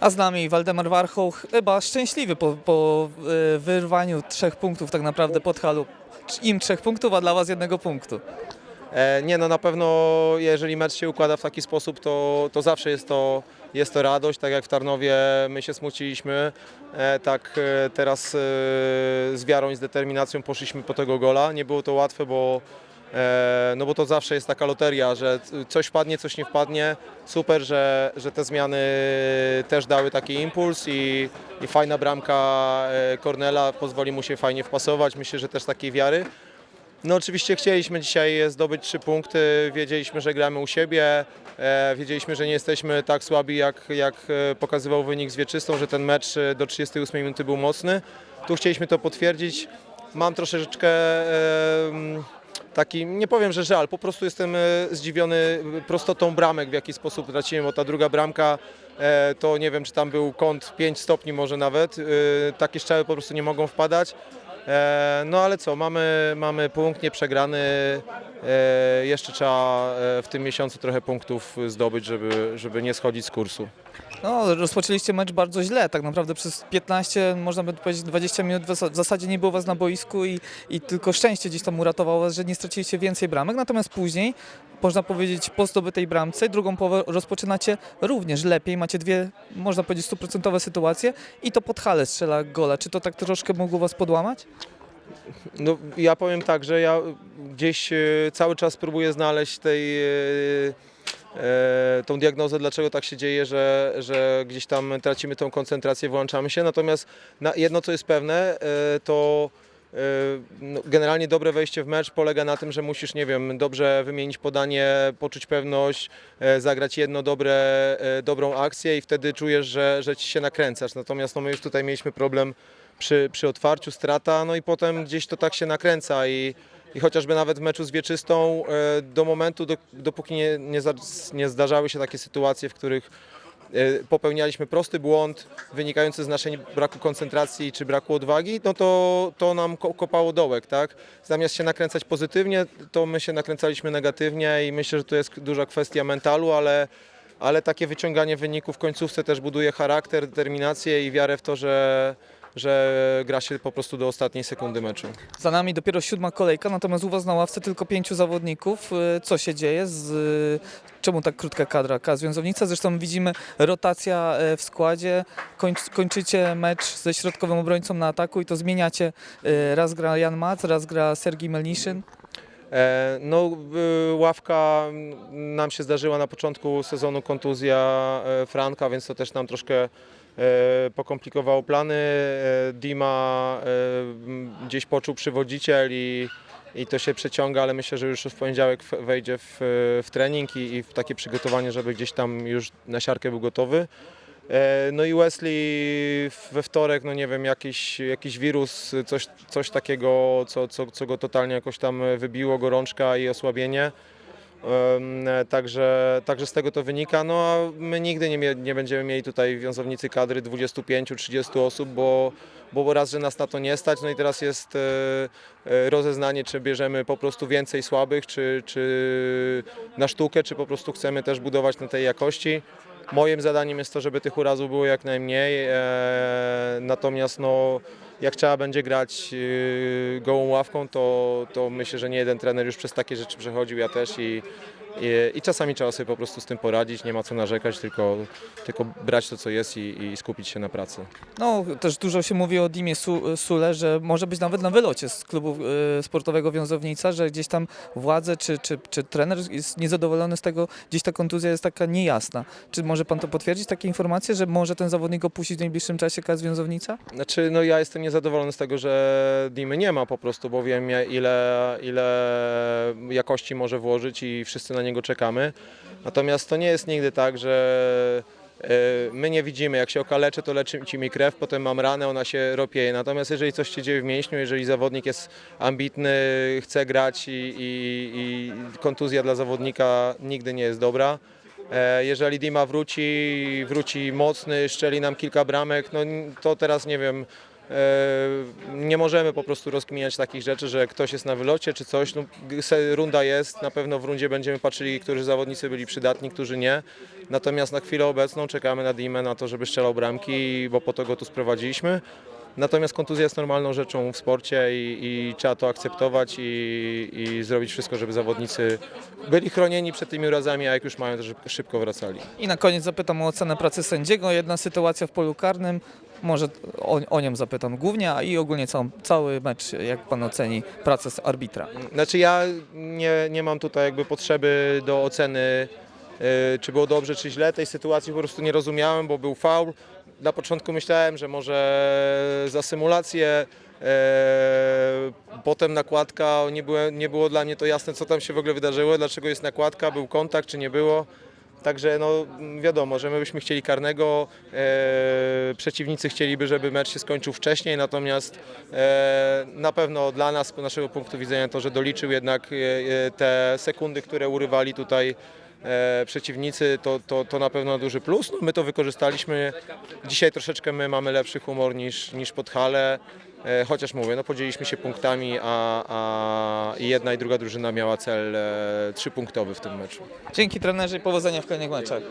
A z nami Waldemar Warchoł, chyba szczęśliwy po, po e, wyrwaniu trzech punktów tak naprawdę pod halu. Im trzech punktów, a dla Was jednego punktu. E, Nie, no na pewno jeżeli mecz się układa w taki sposób, to, to zawsze jest to, jest to radość. Tak jak w Tarnowie my się smuciliśmy, e, tak teraz z wiarą i z determinacją poszliśmy po tego gola. Nie było to łatwe, bo, no bo to zawsze jest taka loteria, że coś wpadnie, coś nie wpadnie. Super, że, że te zmiany też dały taki impuls i, i fajna bramka e, Kornela pozwoli mu się fajnie wpasować. Myślę, że też takiej wiary. No oczywiście chcieliśmy dzisiaj zdobyć trzy punkty, wiedzieliśmy, że gramy u siebie, e, wiedzieliśmy, że nie jesteśmy tak słabi, jak, jak e, pokazywał wynik z Wieczystą, że ten mecz e, do 38 minuty był mocny. Tu chcieliśmy to potwierdzić. Mam troszeczkę e, taki, nie powiem, że żal, po prostu jestem e, zdziwiony prostotą bramek, w jaki sposób traciłem, bo ta druga bramka e, to nie wiem, czy tam był kąt 5 stopni może nawet, e, takie strzały po prostu nie mogą wpadać. No ale co, mamy, mamy punkt nieprzegrany. Jeszcze trzeba w tym miesiącu trochę punktów zdobyć, żeby, żeby nie schodzić z kursu. No, rozpoczęliście mecz bardzo źle. Tak naprawdę przez 15, można by powiedzieć 20 minut w zas- w zasadzie nie było Was na boisku i, i tylko szczęście gdzieś tam uratowało Was, że nie straciliście więcej bramek. Natomiast później, można powiedzieć, po zdobytej bramce, drugą połowę rozpoczynacie również lepiej. Macie dwie, można powiedzieć, stuprocentowe sytuacje i to pod halę strzela gola. Czy to tak troszkę mogło Was podłamać? No, ja powiem tak, że ja gdzieś e, cały czas próbuję znaleźć tej, e, tą diagnozę, dlaczego tak się dzieje, że, że gdzieś tam tracimy tą koncentrację, włączamy się. Natomiast na, jedno, co jest pewne, e, to e, no, generalnie dobre wejście w mecz polega na tym, że musisz, nie wiem, dobrze wymienić podanie, poczuć pewność, e, zagrać jedno dobre, e, dobrą akcję i wtedy czujesz, że, że ci się nakręcasz. Natomiast no, my już tutaj mieliśmy problem przy, przy otwarciu, strata, no i potem gdzieś to tak się nakręca i, i chociażby nawet w meczu z Wieczystą e, do momentu, do, dopóki nie, nie, za, nie zdarzały się takie sytuacje, w których e, popełnialiśmy prosty błąd wynikający z naszej braku koncentracji czy braku odwagi, no to, to nam ko- kopało dołek, tak? Zamiast się nakręcać pozytywnie, to my się nakręcaliśmy negatywnie i myślę, że to jest duża kwestia mentalu, ale, ale takie wyciąganie wyników w końcówce też buduje charakter, determinację i wiarę w to, że, że gra się po prostu do ostatniej sekundy meczu. Za nami dopiero siódma kolejka, natomiast u Was na ławce tylko pięciu zawodników. Y, Co się dzieje? Z, y, czemu tak krótka kadra K związownica? Zresztą widzimy rotacja e, w składzie. Końc, kończycie mecz ze środkowym obrońcą na ataku i to zmieniacie. Y, Raz gra Jan Mac, raz gra Sergij Melniszyn. E, No, y, ławka nam się zdarzyła na początku sezonu kontuzja e, Franka, więc to też nam troszkę e, pokomplikowało plany. Dima gdzieś poczuł przywodziciel i, i to się przeciąga, ale myślę, że już w poniedziałek wejdzie w, w trening i, i w takie przygotowanie, żeby gdzieś tam już na siarkę był gotowy. E, No i Wesley we wtorek, no nie wiem, jakiś, jakiś wirus, coś, coś takiego, co, co, co go totalnie jakoś tam wybiło, gorączka i osłabienie. E, Także, także z tego to wynika. No a my nigdy nie, nie będziemy mieli tutaj w wiązownicy kadry 25-30 osób, bo, bo raz, że nas na to nie stać. No i teraz jest e, rozeznanie, czy bierzemy po prostu więcej słabych, czy, czy na sztukę, czy po prostu chcemy też budować na tej jakości. Moim zadaniem jest to, żeby tych urazów było jak najmniej. E, natomiast no, jak trzeba będzie grać e, gołą ławką, to, to myślę, że nie jeden trener już przez takie rzeczy przechodził, ja też i, i, i czasami trzeba sobie po prostu z tym poradzić, nie ma co narzekać, tylko, tylko brać to co jest i, i skupić się na pracy. No, też dużo się mówi o Dimie Su- Sule, że może być nawet na wylocie z klubu y, sportowego Wiązownica, że gdzieś tam władze czy, czy, czy trener jest niezadowolony z tego, gdzieś ta kontuzja jest taka niejasna. Czy może pan to potwierdzić, takie informacje, że może ten zawodnik opuścić w najbliższym czasie KS Wiązownica? Znaczy, no ja jestem niezadowolony z tego, że Dimy nie ma po prostu, bo wiem ile, ile jakości może włożyć i wszyscy na niego czekamy. Natomiast to nie jest nigdy tak, że e, my nie widzimy, jak się okaleczy, to leczy ci mi krew, potem mam ranę, ona się ropieje. Natomiast jeżeli coś się dzieje w mięśniu, jeżeli zawodnik jest ambitny, chce grać i, i, i kontuzja dla zawodnika nigdy nie jest dobra. E, Jeżeli Dima wróci, wróci mocny, szczeli nam kilka bramek, no to teraz nie wiem, nie możemy po prostu rozkminiać takich rzeczy, że ktoś jest na wylocie czy coś. No, runda jest, na pewno w rundzie będziemy patrzyli, którzy zawodnicy byli przydatni, którzy nie. Natomiast na chwilę obecną czekamy na Dimę na to, żeby strzelał bramki, bo po to go tu sprowadziliśmy. Natomiast kontuzja jest normalną rzeczą w sporcie i, i trzeba to akceptować i, i zrobić wszystko, żeby zawodnicy byli chronieni przed tymi urazami, a jak już mają, to żeby szybko wracali. I na koniec zapytam o ocenę pracy sędziego. Jedna sytuacja w polu karnym, może o, o nią zapytam głównie, a i ogólnie całą, cały mecz, jak pan oceni pracę z arbitra. Znaczy ja nie, nie mam tutaj jakby potrzeby do oceny, y, czy było dobrze, czy źle. Tej sytuacji po prostu nie rozumiałem, bo był faul. Na początku myślałem, że może za symulację, e, potem nakładka, nie było, nie było dla mnie to jasne, co tam się w ogóle wydarzyło, dlaczego jest nakładka, był kontakt, czy nie było. Także no wiadomo, że my byśmy chcieli karnego, e, przeciwnicy chcieliby, żeby mecz się skończył wcześniej, natomiast e, na pewno dla nas, z naszego punktu widzenia, to, że doliczył jednak e, e, te sekundy, które urywali tutaj przeciwnicy, to, to, to na pewno duży plus. No, my to wykorzystaliśmy. Dzisiaj troszeczkę my mamy lepszy humor niż, niż pod halę. E, Chociaż mówię, no podzieliliśmy się punktami, a, a jedna i druga drużyna miała cel e, trzypunktowy w tym meczu. Dzięki trenerze i powodzenia w kolejnych meczach.